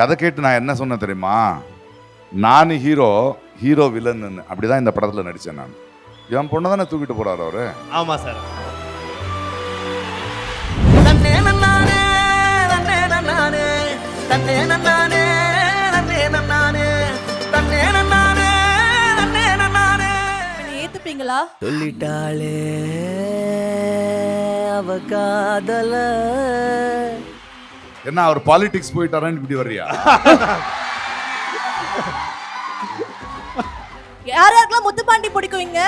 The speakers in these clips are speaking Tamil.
கதை கேட்டு நான் என்ன சொன்னேன் தெரியுமா நான் ஹீரோ ஹீரோ வில்லன் அப்படிதான் இந்த படத்தில் நடித்தேன் நான் என் பொண்ணை தானே தூக்கிட்டு போகிறார் அவரு ஆமாம் சார் ஏத்துப்பீங்களா சொல்லிட்டாளே அவ காதல என்ன அவர் பாலிடிக்ஸ் போயிட்டாரான்னு இப்படி வர்றியா யார் யாருக்கெல்லாம் முத்துப்பாண்டி பிடிக்குவீங்க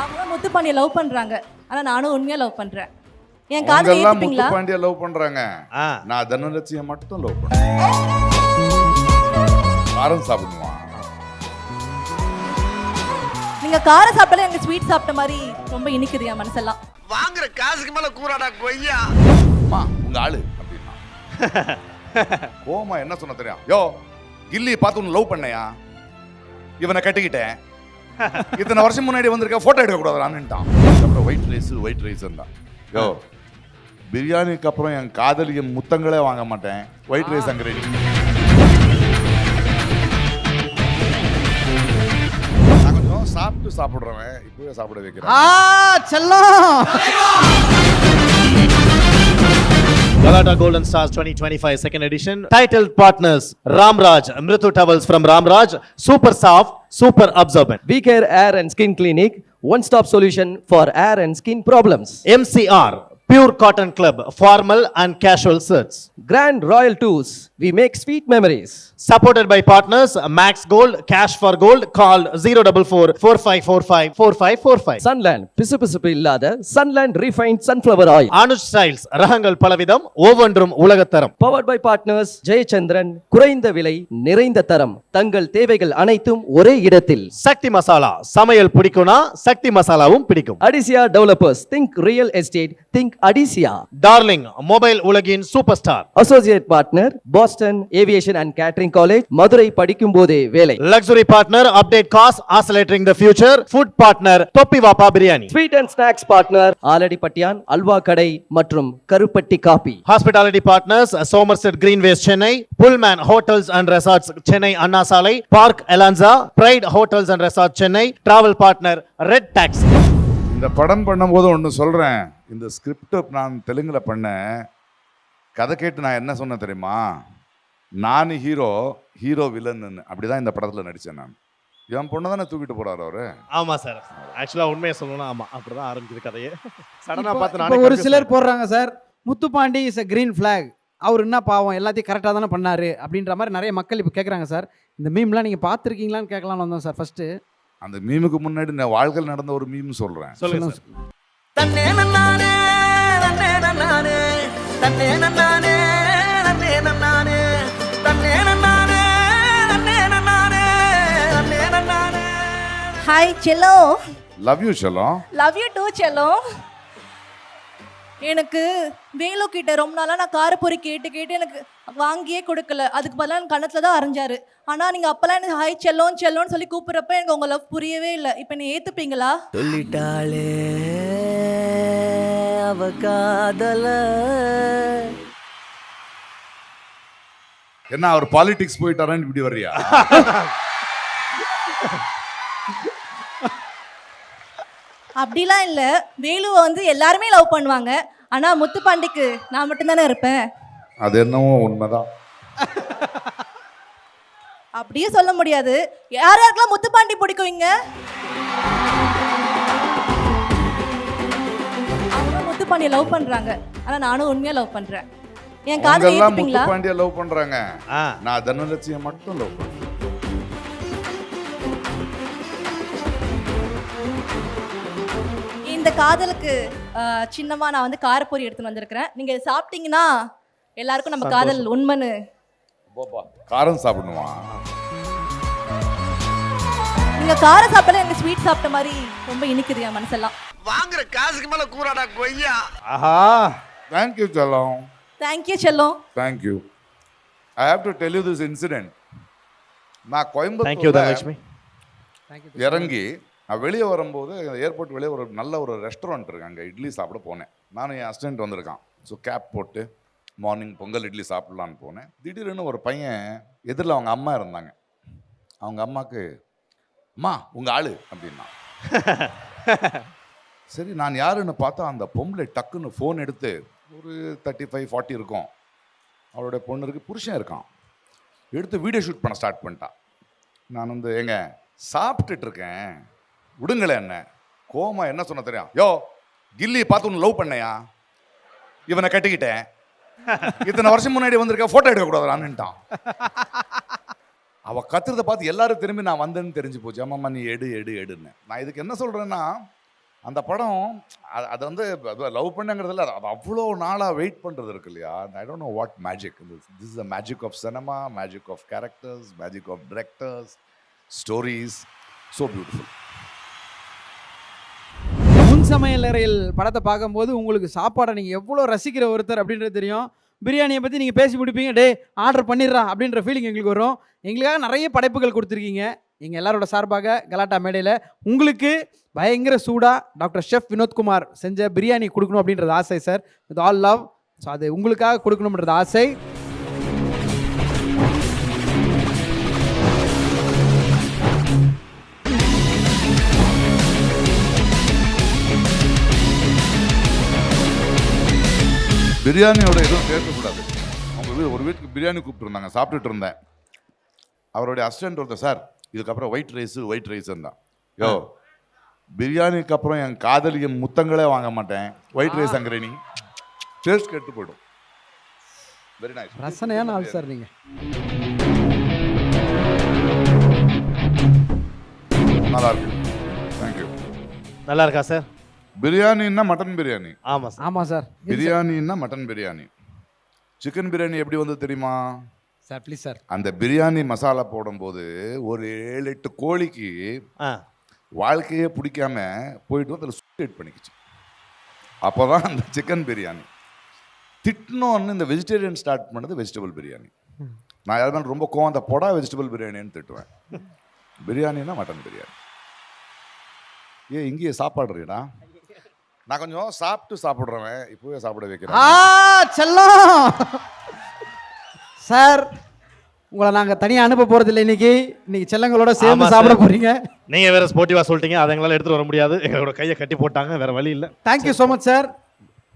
அவங்களாம் முத்துப்பாண்டியை லவ் பண்றாங்க ஆனா நானும் உண்மையா லவ் பண்றேன் என் லவ் பண்றாங்க நான் மட்டும் லவ் பண்றேன் நீங்க கார சாப்பிடல எனக்கு ஸ்வீட் சாப்பிட்ட மாதிரி ரொம்ப இனிக்குது என் மனசெல்லாம் வாங்குற காசுக்கு மேல கூறாடா கொய்யா அம்மா உங்க ஆளு அப்படின்னா கோமா என்ன சொன்ன தெரியும் யோ கில்லி பார்த்து உன்னை லவ் பண்ணையா இவனை கட்டிக்கிட்டேன் இத்தனை வருஷம் முன்னாடி வந்திருக்க போட்டோ எடுக்க கூடாதுடான்னுட்டான் அப்புறம் ஒயிட் ரைஸ் ஒயிட் ரைஸ் தான் யோ பிரியாணிக்கு அப்புறம் என் காதலியின் முத்தங்களே வாங்க மாட்டேன் ஒயிட் ரைஸ் அங்கே ரெடி ஃபுட்டு சாப்பிட்றவன் இப்பவே சாப்பிட வைக்கிறான் ஆ செல்லம் Galata Golden Stars 2025 second edition. Titled partners Ramraj, Amritu Towels from Ramraj, super soft, super absorbent. We Care Air and Skin Clinic, one stop solution for hair and skin problems. MCR, Pure Cotton Club, formal and casual shirts. Grand Royal Tours, we make sweet memories. Supported by partners Max Gold, Cash for Gold, call 044 4545 4545. Sunland, பிசு பிசுப்பு இல்லாத Sunland Refined Sunflower Oil. Anush Styles, ரகங்கள் பலவிதம், ஒவ்வொன்றும் உலகத்தரம். Powered by partners ஜெயச்சந்திரன், குறைந்த விலை, நிறைந்த தரம். தங்கள் தேவைகள் அனைத்தும் ஒரே இடத்தில். சக்தி மசாலா, சமையல் பிடிக்கும்னா சக்தி மசாலாவும் பிடிக்கும். அடிசியா developers, think real estate, think அடிசியா Darling mobile உலகின் super star associate partner Boston aviation and catering college Madurai படிக்கும் போதே வேலை luxury partner update gas accelerating the future food partner Thoppi Vappa biryani sweet and snacks partner பட்டியான் halwa கடை மற்றும் கருப்பட்டி coffee hospitality partners Somerset Greenways Chennai Pullman hotels and resorts Chennai Anna Salai Park Elanza Pride hotels and resort Chennai travel partner Red Taxi இந்த படம் பண்ணும்போது ஒன்று சொல்கிறேன் இந்த ஸ்கிரிப்டை நான் தெலுங்கில் பண்ணேன் கதை கேட்டு நான் என்ன சொன்னேன் தெரியுமா நான் ஹீரோ ஹீரோ வில்லன்னு அப்படி தான் இந்த படத்தில் நடித்தேன் நான் என் பொண்ணை தானே தூக்கிட்டு போறாரு அவரு ஆமாம் சார் ஆக்சுவலாக உண்மையை சொல்லணும் ஆமா அப்படிதான் ஆரம்பிக்குது கதையே சடனா பார்த்து ஒரு சிலர் போடுறாங்க sir Muthupandi is a green flag அவர் என்ன பாவம் எல்லாத்தையும் கரெக்டாக தானே பண்ணார் அப்படின்ற மாதிரி நிறைய மக்கள் இப்போ கேட்குறாங்க சார் இந்த மீம்லாம் நீங்கள் பார்த்துருக்கீங்களான்னு கேட்கலான்னு வந்தோம் சார் ஃபஸ்ட்டு அந்த மீமுக்கு முன்னாடி நான் வாழ்க்கையில் நடந்த ஒரு மீம் சொல்கிறேன் சொல்லுங்கள் தன்னே நன்னானே தன்னே நன்னானே தன்னே நன்னானே தன்னே நன்னானே தன்னே நன்னானே தன்னே நன்னானே தன்னே நன்னானே ஹாய் செல்லோ லவ் யூ செல்லோ லவ் யூ டூ செல்லோ எனக்கு வேலு கிட்ட ரொம்ப நாளாக நான் காரப்பொறி கேட்டு கேட்டு எனக்கு வாங்கியே கொடுக்கல அதுக்கு பதிலாக எனக்கு கணத்தில் தான் அரைஞ்சாரு ஆனால் நீங்கள் அப்போல்லாம் எனக்கு ஹாய் செல்லோன்னு செல்லோன்னு சொல்லி கூப்பிட்றப்ப எனக்கு லவ் புரியவே இல்லை இப்போ நீ ஏற்றுப்பீங்களா சொல்லிட்டாளே அவ காதல என்ன அவர் பாலிடிக்ஸ் போயிட்டாரான்னு இப்படி வர்றியா அப்படிலாம் இல்லை வேலுவை வந்து எல்லாருமே லவ் பண்ணுவாங்க ஆனால் முத்துப்பாண்டிக்கு நான் மட்டும்தானே இருப்பேன் அது என்னவோ உண்மைதான் அப்படியே சொல்ல முடியாது யார் யாருக்கெல்லாம் முத்துப்பாண்டி பிடிக்குவீங்க அவங்க முத்துப்பாண்டியை லவ் பண்ணுறாங்க ஆனால் நானும் உண்மையாக லவ் பண்ணுறேன் என் காதலை ஏத்துப்பீங்களா முத்துப்பாண்டியை லவ் பண்றாங்க நான் தனலட்சியை மட்டும் லவ் பண்றேன் காதலுக்கு சின்னமா நான் வந்து காரப்பொரி எடுத்துன்னு வந்திருக்கிறேன் நீங்கள் சாப்பிட்டீங்கன்னா எல்லாருக்கும் நம்ம காதல் உண்மைன்னு காரம் சாப்பிடணுமா நீங்க காரம் சாப்பிடல எனக்கு ஸ்வீட் சாப்பிட்ட மாதிரி ரொம்ப இனிக்குது என் மனசெல்லாம் வாங்குற காசுக்கு மேல கூறாடா கொய்யா ஆஹா தேங்க் யூ செல்லம் தேங்க் யூ செல்லம் thank you I have to tell you this incident நான் கோயம்புத்தூர் தேங்க் யூ தனலட்சுமி இறங்கி நான் வெளியே வரும்போது ஏர்போர்ட் வெளியே ஒரு நல்ல ஒரு ரெஸ்டாரண்ட் இருக்கு அங்கே இட்லி சாப்பிட போனேன் நானும் என் அசிஸ்டண்ட் வந்திருக்கான் ஸோ கேப் போட்டு மார்னிங் பொங்கல் இட்லி சாப்பிட்லான்னு போனேன் திடீர்னு ஒரு பையன் எதிரில் அவங்க அம்மா இருந்தாங்க அவங்க அம்மாவுக்கு அம்மா உங்கள் ஆள் அப்படின்னா சரி நான் யாருன்னு பார்த்தா அந்த பொம்பளை டக்குன்னு ஃபோன் எடுத்து ஒரு தேர்ட்டி ஃபைவ் ஃபார்ட்டி இருக்கும் அவளுடைய பொண்ணு இருக்குது புருஷன் இருக்கான் எடுத்து வீடியோ ஷூட் பண்ண ஸ்டார்ட் பண்ணிட்டான் நான் வந்து எங்க சாப்பிட்டுட்டு இருக்கேன் விடுங்களேன் என்ன கோமா என்ன சொன்ன தெரியும் யோ கில்லி பார்த்து ஒன்று லவ் பண்ணையா இவனை கட்டிக்கிட்டேன் இத்தனை வருஷம் முன்னாடி வந்திருக்க ஃபோட்டோ எடுக்கக்கூடாதுடான்னுட்டான் அவள் கத்துறதை பார்த்து எல்லாரும் திரும்பி நான் வந்தேன்னு தெரிஞ்சு போச்சு அம்மா நீ எடு எடு எடுன்னு நான் இதுக்கு என்ன சொல்கிறேன்னா அந்த படம் அது வந்து அது லவ் பண்ணுங்கிறதுல அது அவ்வளோ நாளாக வெயிட் பண்ணுறது இருக்கு இல்லையா I don't know what magic this is a magic of cinema magic of characters magic of directors stories so beautiful சமையல் அறையில் படத்தை பார்க்கும்போது உங்களுக்கு சாப்பாடை நீங்கள் எவ்வளோ ரசிக்கிற ஒருத்தர் அப்படின்றது தெரியும் பிரியாணியை பற்றி நீங்கள் பேசி முடிப்பீங்க டே ஆர்டர் பண்ணிடுறா அப்படின்ற ஃபீலிங் எங்களுக்கு வரும் எங்களுக்காக நிறைய படைப்புகள் கொடுத்துருக்கீங்க எங்கள் எல்லாரோட சார்பாக கலாட்டா மேடையில் உங்களுக்கு பயங்கர சூடாக டாக்டர் ஷெஃப் வினோத்குமார் செஞ்ச பிரியாணி கொடுக்கணும் அப்படின்றது ஆசை sir with all love so அது உங்களுக்காக கொடுக்கணுன்றது ஆசை பிரியாணியோட எதுவும் சேர்க்கக்கூடாது அவங்க வீடு ஒரு வீட்டுக்கு பிரியாணி கூப்பிட்ருந்தாங்க சாப்பிட்டுட்டு இருந்தேன் அவருடைய அசிஸ்டன்ட் ஒருத்தர் சார் இதுக்கப்புறம் ஒயிட் ரைஸு ஒயிட் ரைஸ் தான் யோ பிரியாணிக்கு அப்புறம் என் காதலிய முத்தங்களே வாங்க மாட்டேன் ஒயிட் ரைஸ் அங்கிரணி டேஸ்ட் கெட்டு போயிடும் வெரி நைஸ் ரசனையான ஆள் சார் நீங்கள் நல்லா இருக்கு தேங்க்யூ நல்லா இருக்கா சார் பிரியாணின்னா மட்டன் பிரியாணி ஆமாம் சார் ஆமாம் சார் பிரியாணின்னா மட்டன் பிரியாணி சிக்கன் பிரியாணி எப்படி வந்து தெரியுமா சார் ப்ளீஸ் சார் அந்த பிரியாணி மசாலா போடும்போது ஒரு ஏழு எட்டு கோழிக்கு வாழ்க்கையே பிடிக்காம போயிட்டு அதில் சூசைட் பண்ணிக்கிச்சு அப்போ தான் அந்த சிக்கன் பிரியாணி திட்டணும்னு இந்த வெஜிடேரியன் ஸ்டார்ட் பண்ணது வெஜிடபிள் பிரியாணி நான் யாரும் ரொம்ப கோவம் அந்த பொடா வெஜிடபிள் பிரியாணின்னு திட்டுவேன் பிரியாணின்னா மட்டன் பிரியாணி ஏ இங்கேயே சாப்பாடுறீடா நான் கொஞ்சம் சாப்பிட்டு சாப்பிட்றவன் இப்போவே சாப்பிட வைக்கிறேன் ஆ செல்லம் சார் உங்களை நாங்கள் தனியாக அனுப்ப போறது இல்லை இன்னைக்கு இன்னைக்கு செல்லங்களோட ஆமா சேர்ந்து சாப்பிட போறீங்க நீங்கள் வேற ஸ்போர்ட்டிவா சொல்லிட்டீங்க அதை எங்களால் எடுத்துட்டு வர முடியாது எங்களோட கையை கட்டி போட்டாங்க வேற வழி இல்ல தேங்க்யூ ஸோ மச் சார்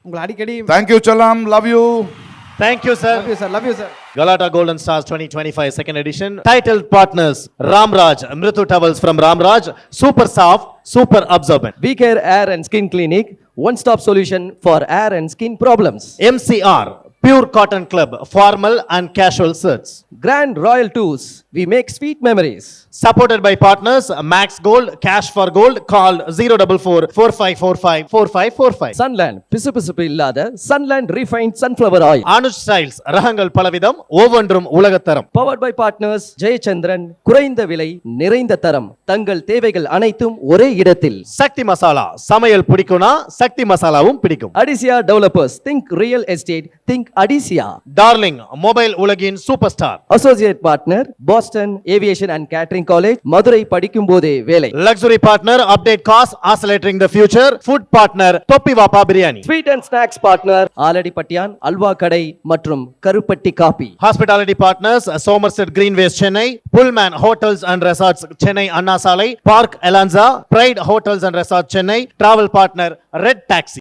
உங்களை அடிக்கடி தேங்க்யூ செல்லம் love you thank you sir love you sir love you sir Galatta golden star twenty twenty five second edition title partners Ramraj Mirudhu towels from Ramraj super soft Super absorbent. We Care Air and Skin Clinic, one-stop solution for hair and skin problems. MCR, Pure Cotton Club, formal and casual shirts. Grand Royal Tours, we make sweet memories. Supported by partners Max Gold, Cash for Gold, call 044 4545 4545. Sunland, பிசு பிசுப்பு இல்லாத Sunland Refined Sunflower Oil. Anush Styles, ரகங்கள் பலவிதம், ஒவ்வொன்றும் உலகத்தரம். Powered by partners ஜெயச்சந்திரன், குறைந்த விலை, நிறைந்த தரம். தங்கள் தேவைகள் அனைத்தும் ஒரே இடத்தில். சக்தி மசாலா, சமையல் பிடிக்கும்னா சக்தி மசாலாவும் பிடிக்கும். அடிசியா developers, think real estate, think அடிசியா Darling mobile உலகின் super star associate partner Boston aviation and catering college Madurai படிக்கும் போதே வேலை luxury partner update gas accelerating the future food partner Thoppi Vappa biryani sweet and snacks partner Aladi பட்டியான் halwa கடை மற்றும் கருப்பட்டி coffee hospitality partners Somerset Greenways Chennai Pullman hotels and resorts Chennai Anna Salai Park Elanza Pride hotels and resort Chennai travel partner Red Taxi